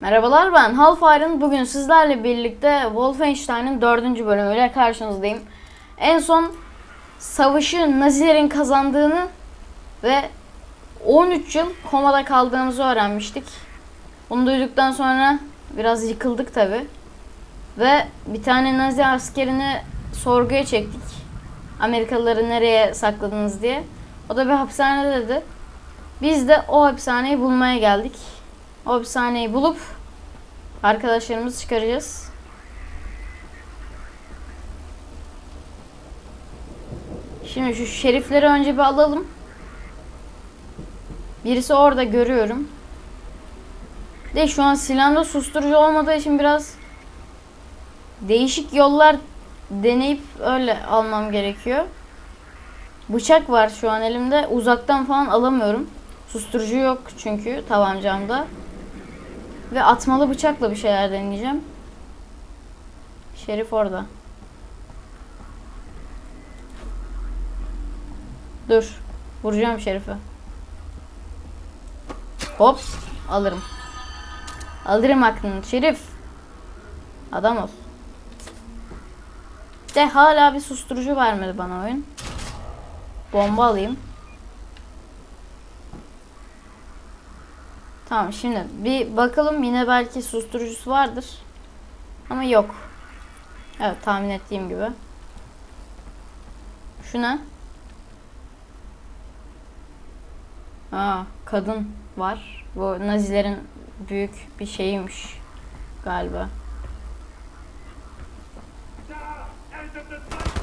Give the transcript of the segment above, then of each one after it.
Merhabalar ben Halfire'ın bugün sizlerle birlikte Wolfenstein'ın 4. bölümüyle karşınızdayım. En son savaşı Nazilerin kazandığını ve 13 yıl komada kaldığımızı öğrenmiştik. Bunu duyduktan sonra biraz yıkıldık tabi. Ve bir tane Nazi askerini sorguya çektik. Amerikalıları nereye sakladınız diye. O da bir hapishanede dedi. Biz de o hapishaneyi bulmaya geldik. Hapishaneyi bulup arkadaşlarımızı çıkaracağız. Şimdi şu şerifleri önce bir alalım. Birisi orada görüyorum. De şu an silahda susturucu olmadığı için biraz değişik yollar deneyip öyle almam gerekiyor. Bıçak var şu an elimde. Uzaktan falan alamıyorum. Susturucu yok çünkü tabancamda. Ve atmalı bıçakla bir şeyler deneyeceğim. Şerif orada. Dur. Vuracağım Şerif'e. Hop. Alırım. Alırım aklını. Şerif. Adam ol. De hala bir susturucu vermedi bana oyun. Bomba alayım. Tamam şimdi bir bakalım yine belki susturucusu vardır. Ama yok. Evet tahmin ettiğim gibi. Şu ne? Aa kadın var. Bu Nazilerin büyük bir şeyiymiş galiba.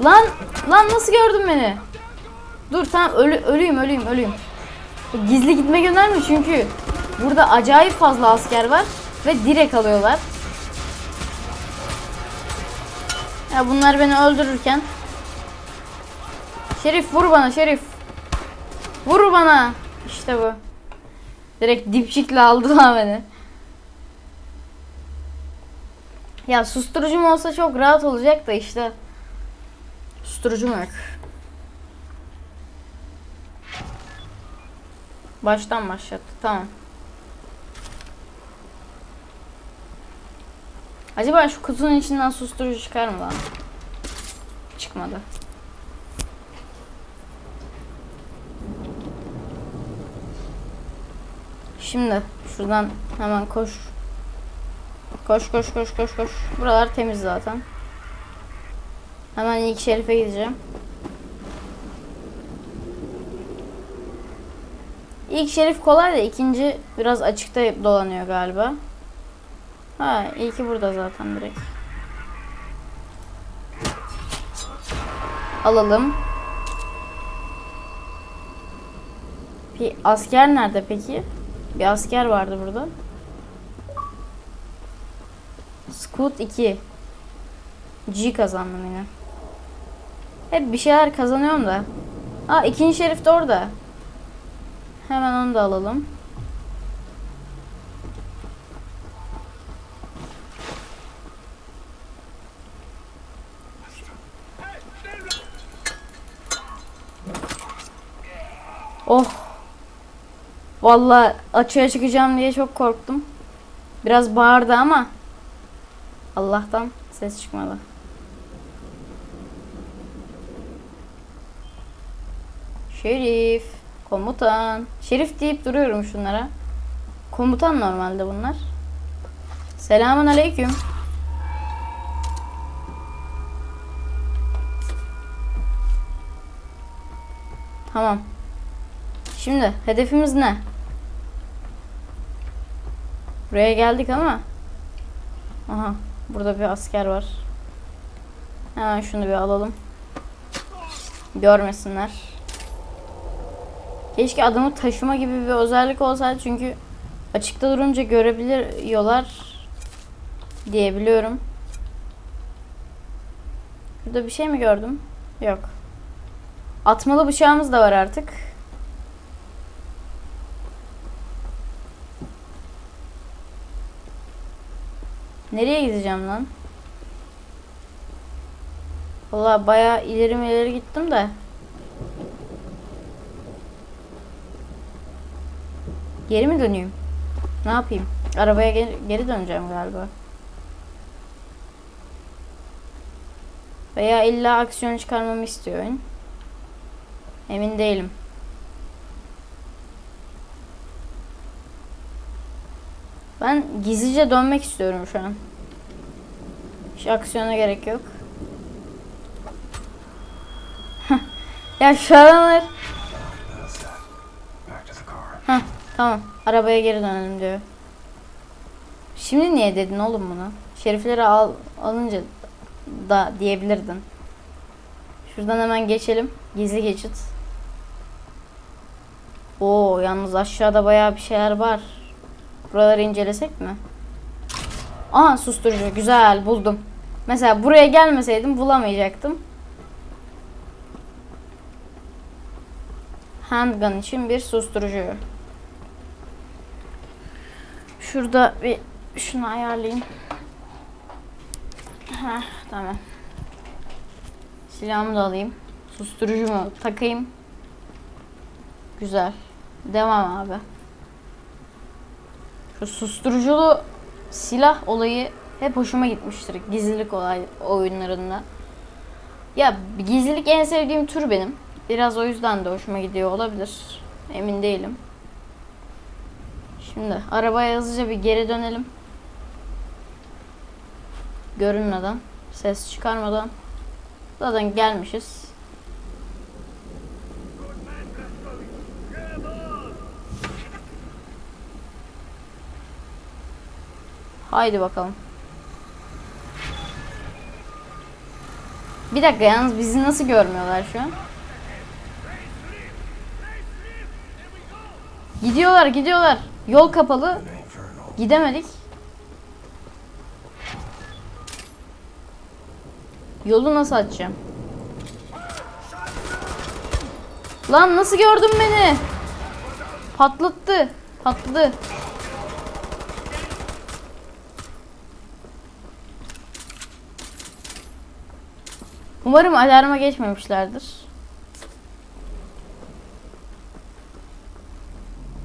Lan lan nasıl gördün beni? Dur tamam ölü, ölüyüm ölüyüm ölüyüm. Gizli gitme gönderme çünkü burada acayip fazla asker var ve direkt alıyorlar. Ya bunlar beni öldürürken Şerif vur bana Şerif. Vur bana. İşte bu. Direkt dipçikle aldılar beni. Ya susturucum olsa çok rahat olacak da işte. Susturucum yok. Baştan başlattı. Tamam. Acaba şu kutunun içinden susturucu çıkar mı lan? Çıkmadı. Şimdi şuradan hemen koş. Koş koş koş koş koş. Buralar temiz zaten. Hemen ilk şerife gideceğim. İlk şerif kolay da ikinci biraz açıkta dolanıyor galiba. Ha ilki burada zaten direkt. Alalım. Bir asker nerede peki? Bir asker vardı burada. Scoot 2. G kazandım yine. Hep bir şeyler kazanıyorum da. Aa ikinci şerif de orada. Hemen onu da alalım. Oh. Vallahi açığa çıkacağım diye çok korktum. Biraz bağırdı ama Allah'tan ses çıkmadı. Şerif, komutan. Şerif deyip duruyorum şunlara. Komutan normalde bunlar. Selamun aleyküm. Tamam. Şimdi hedefimiz ne? Buraya geldik ama. Aha, burada bir asker var. Hemen şunu bir alalım. Görmesinler. Keşke adamı taşıma gibi bir özellik olsaydı çünkü açıkta durunca görebiliyorlar diyebiliyorum. Burada bir şey mi gördüm? Yok. Atmalı bıçağımız da var artık. Nereye gideceğim lan? Valla bayağı ileri ileri gittim de. Geri mi döneyim? Ne yapayım? Arabaya geri, geri döneceğim galiba. Veya illa aksiyon çıkarmamı istiyor oyun. Emin değilim. Ben gizlice dönmek istiyorum şu an. Hiç aksiyona gerek yok. ya car. Heh, tamam. Arabaya geri dönelim diyor. Şimdi niye dedin oğlum bunu? Şerifleri al, alınca da diyebilirdin. Şuradan hemen geçelim. Gizli geçit. Oo, yalnız aşağıda bayağı bir şeyler var. Buraları incelesek mi? Aa susturucu. Güzel buldum. Mesela buraya gelmeseydim bulamayacaktım. Handgun için bir susturucu. Şurada bir şunu ayarlayayım. Heh, tamam. Silahımı da alayım. Susturucumu takayım. Güzel. Devam abi. Şu susturuculu silah olayı hep hoşuma gitmiştir. Gizlilik olay oyunlarında. Ya gizlilik en sevdiğim tür benim. Biraz o yüzden de hoşuma gidiyor olabilir. Emin değilim. Şimdi arabaya hızlıca bir geri dönelim. Görünmeden, ses çıkarmadan. Zaten gelmişiz. Haydi bakalım. Bir dakika yalnız bizi nasıl görmüyorlar şu an? Gidiyorlar gidiyorlar. Yol kapalı. Gidemedik. Yolu nasıl açacağım? Lan nasıl gördün beni? Patlattı. Patladı. Umarım alarma geçmemişlerdir.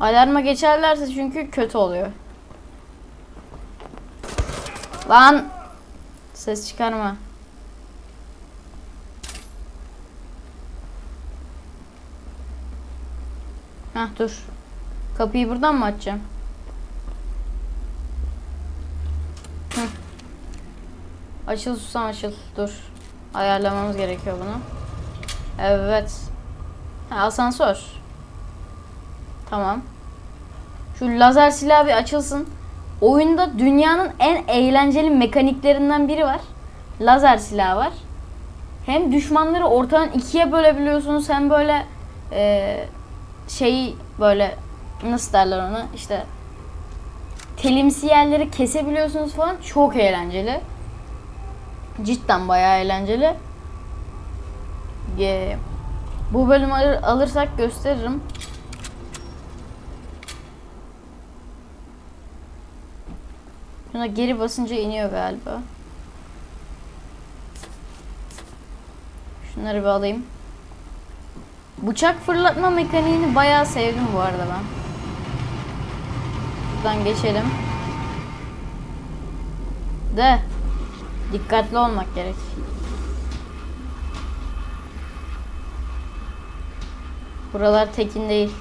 Alarma geçerlerse çünkü kötü oluyor. Lan! Ses çıkarma. Hah dur. Kapıyı buradan mı açacağım? Hı. Açıl susam açıl. Dur. Ayarlamamız gerekiyor bunu. Evet. Ha, asansör. Tamam. Şu lazer silahı bir açılsın. Oyunda dünyanın en eğlenceli mekaniklerinden biri var. Lazer silahı var. Hem düşmanları ortadan ikiye bölebiliyorsunuz hem böyle e, şeyi böyle nasıl derler ona işte telimsi yerleri kesebiliyorsunuz falan çok eğlenceli. Cidden bayağı eğlenceli. Ee, bu bölümü alır- alırsak gösteririm. Şuna geri basınca iniyor galiba. Şunları bir alayım. Bıçak fırlatma mekaniğini bayağı sevdim bu arada ben. Buradan geçelim. De dikkatli olmak gerek. Buralar tekin değil.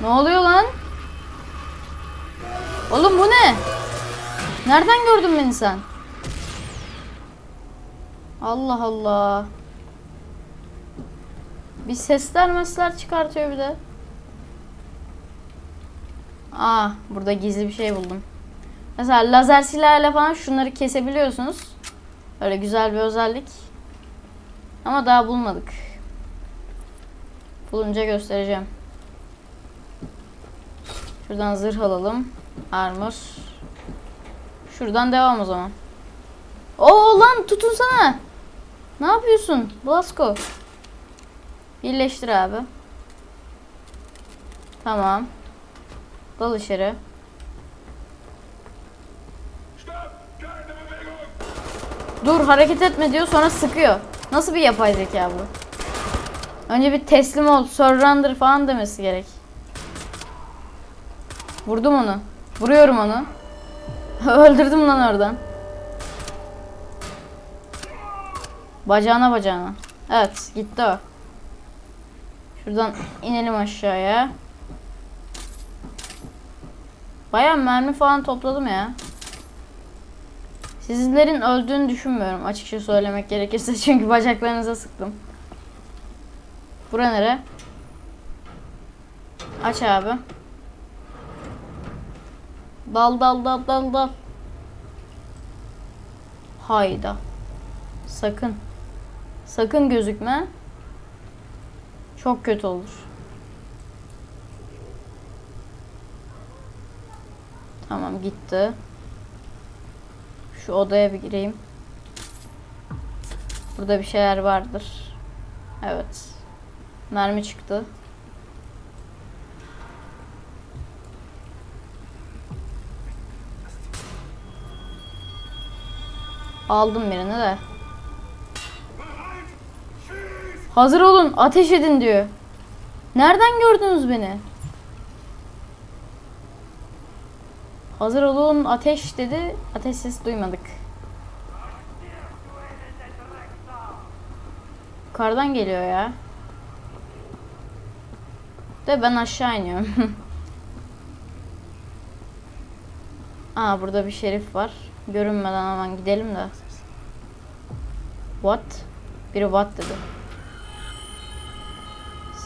Ne oluyor lan? Oğlum bu ne? Nereden gördün beni sen? Allah Allah. Bir sesler mesler çıkartıyor bir de. Aa, burada gizli bir şey buldum. Mesela lazer silahıyla falan şunları kesebiliyorsunuz. Öyle güzel bir özellik. Ama daha bulmadık. Bulunca göstereceğim. Şuradan zırh alalım. Armor. Şuradan devam o zaman. Oo lan tutunsana. Ne yapıyorsun? Blasco. Birleştir abi. Tamam. Dal içeri. Dur hareket etme diyor sonra sıkıyor. Nasıl bir yapay zeka bu? Önce bir teslim ol, surrender falan demesi gerek. Vurdum onu. Vuruyorum onu. Öldürdüm lan oradan. Bacağına bacağına. Evet gitti o. Şuradan inelim aşağıya. Bayağı mermi falan topladım ya. Sizlerin öldüğünü düşünmüyorum açıkça söylemek gerekirse çünkü bacaklarınıza sıktım. Bura nere? Aç abi. Dal dal dal dal dal. Hayda. Sakın. Sakın gözükme. Çok kötü olur. Tamam gitti. Şu odaya bir gireyim. Burada bir şeyler vardır. Evet. Mermi çıktı. Aldım birini de. Hazır olun, ateş edin diyor. Nereden gördünüz beni? Hazır olun, ateş dedi. Ateş sesi duymadık. Yukarıdan geliyor ya. De ben aşağı iniyorum. Aa burada bir şerif var. Görünmeden hemen gidelim de. What? Biri what dedi.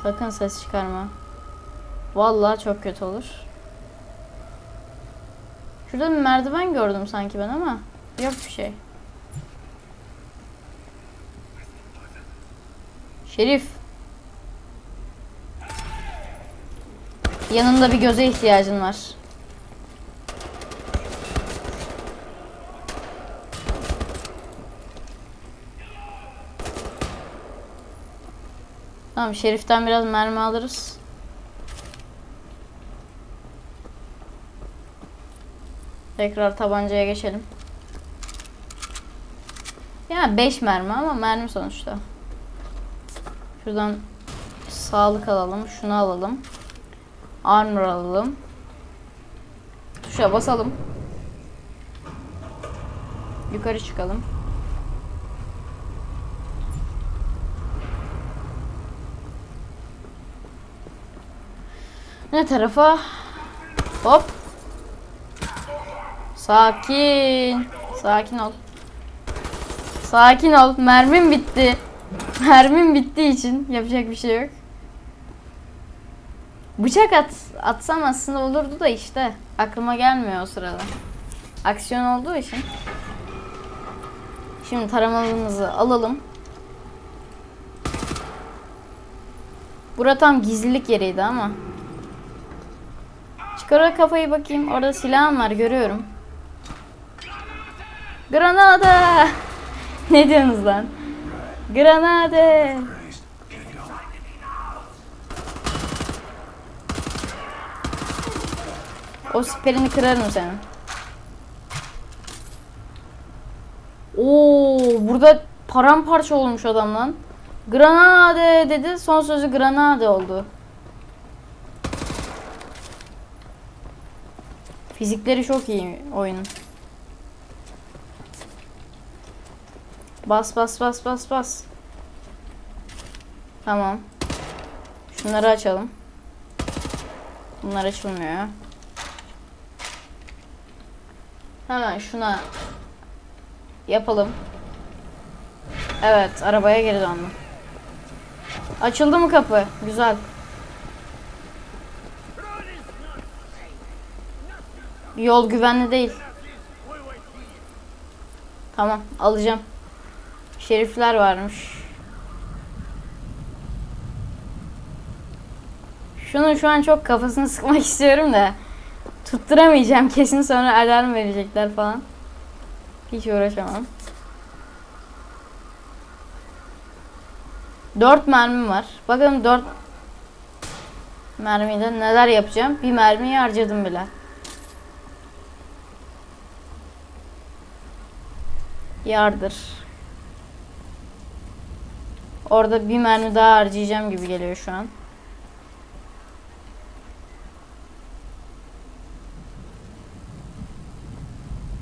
Sakın ses çıkarma. Vallahi çok kötü olur. Şurada bir merdiven gördüm sanki ben ama yok bir şey. Şerif. Yanında bir göze ihtiyacın var. Tamam Şerif'ten biraz mermi alırız. Tekrar tabancaya geçelim. Ya 5 mermi ama mermi sonuçta. Şuradan sağlık alalım. Şunu alalım. Armor alalım. Tuşa basalım. Yukarı çıkalım. Ne tarafa? Hop. Sakin. Sakin ol. Sakin ol. Mermim bitti. Mermim bittiği için yapacak bir şey yok. Bıçak at, atsam aslında olurdu da işte. Aklıma gelmiyor o sırada. Aksiyon olduğu için. Şimdi taramalımızı alalım. Bura tam gizlilik yeriydi ama. Çıkar kafayı bakayım. Orada silahım var görüyorum. Granada! ne diyorsunuz lan? Granade! O siperini kırarım senin. Oo, burada paramparça olmuş adam lan. Granade dedi. Son sözü granade oldu. Fizikleri çok iyi oyunun. Bas bas bas bas bas. Tamam. Şunları açalım. Bunlar açılmıyor. Hemen şuna yapalım. Evet, arabaya geri döndüm. Açıldı mı kapı? Güzel. Yol güvenli değil. Tamam, alacağım. Şerifler varmış. Şunun şu an çok kafasını sıkmak istiyorum da tutturamayacağım. Kesin sonra alarm verecekler falan. Hiç uğraşamam. Dört mermim var. Bakalım dört mermiyle neler yapacağım. Bir mermiyi harcadım bile. Yardır. Orada bir mermi daha harcayacağım gibi geliyor şu an.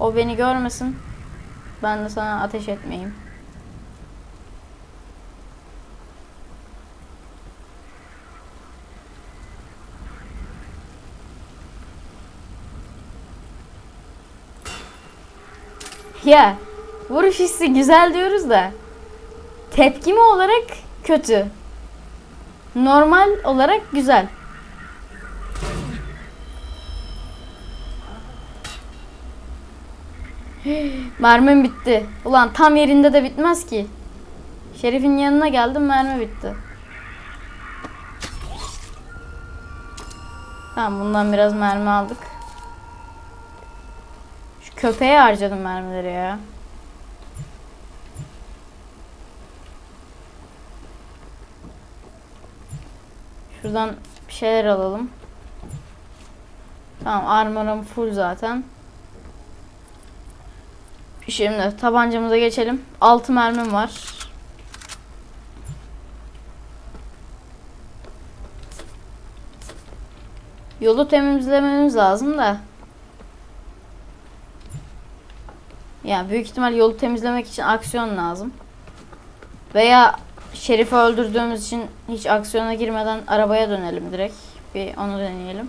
O beni görmesin. Ben de sana ateş etmeyeyim. Ya vuruş hissi güzel diyoruz da tepkimi olarak kötü. Normal olarak güzel. Mermim bitti. Ulan tam yerinde de bitmez ki. Şerif'in yanına geldim mermi bitti. Tamam bundan biraz mermi aldık. Şu köpeğe harcadım mermileri ya. Şuradan bir şeyler alalım. Tamam armorum full zaten. Şimdi tabancamıza geçelim. 6 mermim var. Yolu temizlememiz lazım da. Yani büyük ihtimal yolu temizlemek için aksiyon lazım. Veya Şerif'i öldürdüğümüz için hiç aksiyona girmeden arabaya dönelim direkt. Bir onu deneyelim.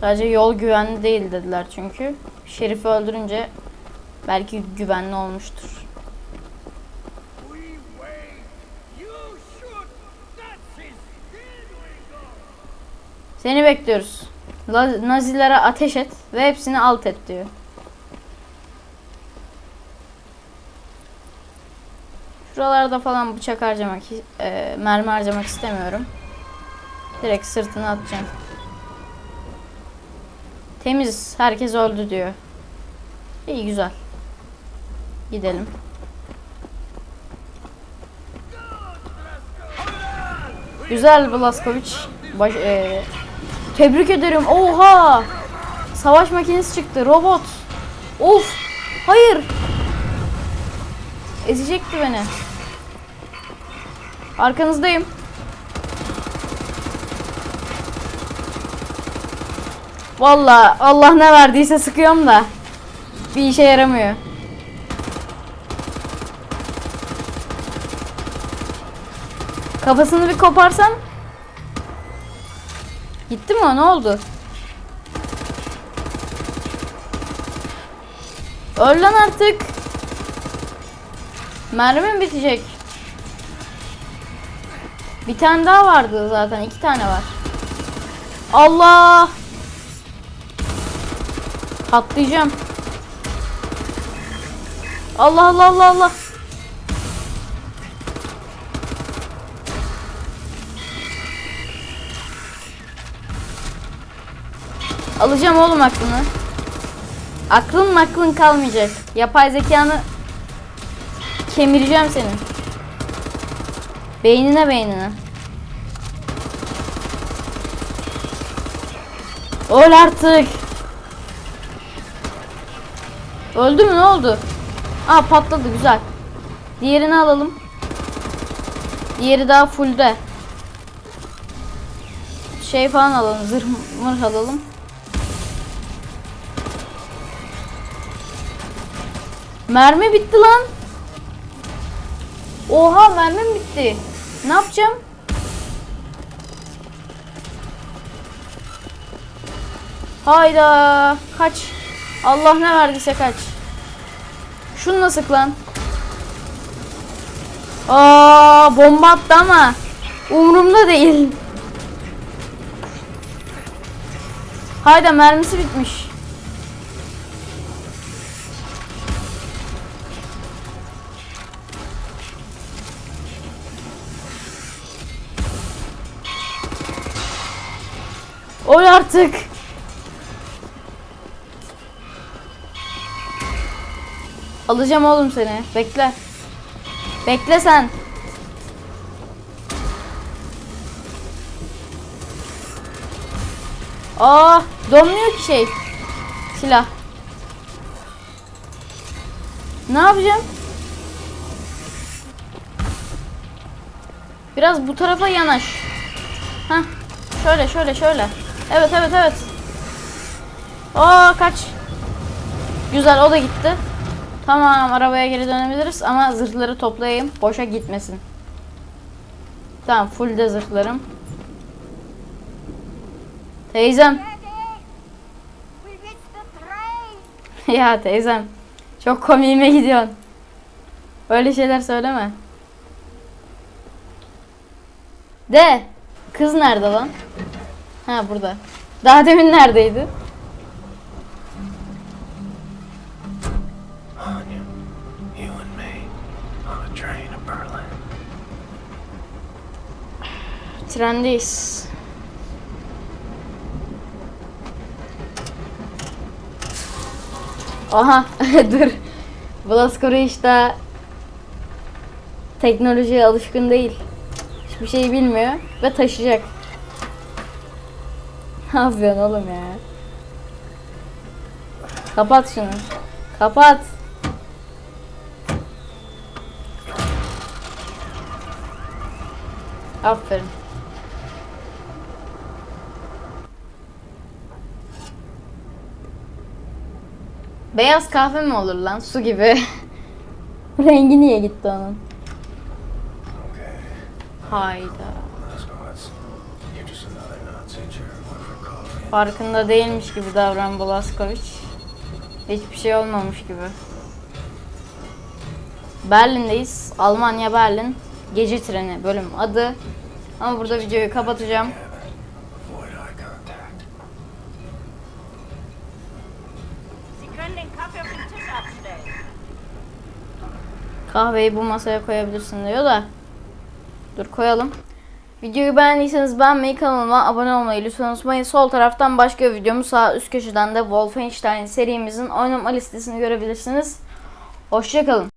Sadece yol güvenli değil dediler çünkü. Şerif'i öldürünce belki güvenli olmuştur. Seni bekliyoruz. Nazilere ateş et ve hepsini alt et diyor. Şuralarda falan bıçak harcamak, e, mermi harcamak istemiyorum. Direkt sırtına atacağım. Temiz, herkes öldü diyor. İyi güzel. Gidelim. Güzel Blaskovic. Baş, e, tebrik ederim. Oha! Savaş makinesi çıktı. Robot. Of! Hayır! Ezecekti beni. Arkanızdayım. Vallahi Allah ne verdiyse sıkıyorum da bir işe yaramıyor. Kafasını bir koparsam Gitti mi o? Ne oldu? Öl lan artık. Mermim bitecek. Bir tane daha vardı zaten. iki tane var. Allah! Patlayacağım. Allah Allah Allah Allah. Alacağım oğlum aklını. Aklın aklın kalmayacak. Yapay zekanı kemireceğim senin. Beynine beynine. Öl artık. Öldü mü ne oldu? Aa patladı güzel. Diğerini alalım. Diğeri daha fullde. Şey falan alalım. Zırh mırh alalım. Mermi bitti lan. Oha mermim bitti. Ne yapacağım? Hayda. Kaç. Allah ne verdiyse kaç. Şunu sık lan. Aa bomba attı ama umurumda değil. Hayda mermisi bitmiş. Oy artık. Alacağım oğlum seni. Bekle. Bekle sen. Aa, donmuyor ki şey. Silah. Ne yapacağım? Biraz bu tarafa yanaş. Heh. Şöyle şöyle şöyle. Evet evet evet. Oo kaç. Güzel o da gitti. Tamam arabaya geri dönebiliriz ama zırhları toplayayım. Boşa gitmesin. Tamam full de zırhlarım. Teyzem. Ya teyzem. Çok komiğime gidiyorsun. Öyle şeyler söyleme. De. Kız nerede lan? Ha burada. Daha demin neredeydi? Trendeyiz. Aha dur. Blaskoro işte teknolojiye alışkın değil. Hiçbir şey bilmiyor ve taşıyacak. Ne yapıyorsun oğlum ya? Kapat şunu. Kapat. Aferin. Beyaz kahve mi olur lan? Su gibi. Rengi niye gitti onun? Hayda. Farkında değilmiş gibi davran Blaskovic. Hiçbir şey olmamış gibi. Berlin'deyiz. Almanya Berlin. Gece treni bölüm adı. Ama burada videoyu kapatacağım. Kahveyi bu masaya koyabilirsin diyor da. Dur koyalım. Videoyu beğendiyseniz beğenmeyi, kanalıma abone olmayı lütfen unutmayın. Sol taraftan başka videomu sağ üst köşeden de Wolfenstein serimizin oynama listesini görebilirsiniz. Hoşçakalın.